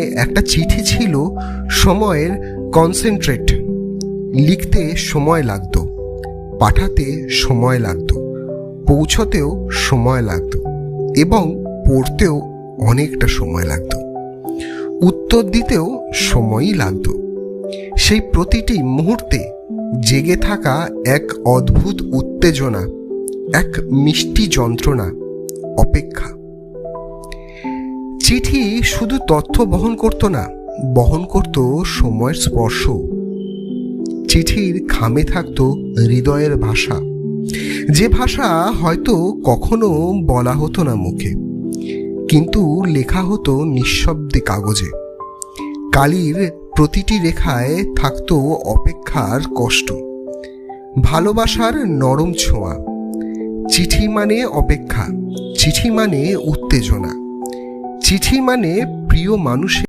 একটা চিঠি ছিল সময়ের কনসেন্ট্রেট লিখতে সময় লাগতো, পাঠাতে সময় লাগতো, পৌঁছতেও সময় লাগতো এবং পড়তেও অনেকটা সময় লাগতো। উত্তর দিতেও সময়ই লাগতো। সেই প্রতিটি মুহূর্তে জেগে থাকা এক অদ্ভুত উত্তেজনা, এক মিষ্টি যন্ত্রণা, অপেক্ষা। চিঠি শুধু তথ্য বহন করত না, বহন করত সময়ের স্পর্শ। চিঠির খামে থাকতো হৃদয়ের ভাষা। যে ভাষা হয়তো কখনো বলা হতো না মুখে, কিন্তু লেখা হতো নিঃশব্দে কাগজে। কালির প্রতিটি রেখায় থাকত অপেক্ষার কষ্ট। ভালোবাসার নরম ছোঁয়া। চিঠি মানে অপেক্ষা, চিঠি মানে উত্তেজনা। চিঠি মানে প্রিয় মানুষের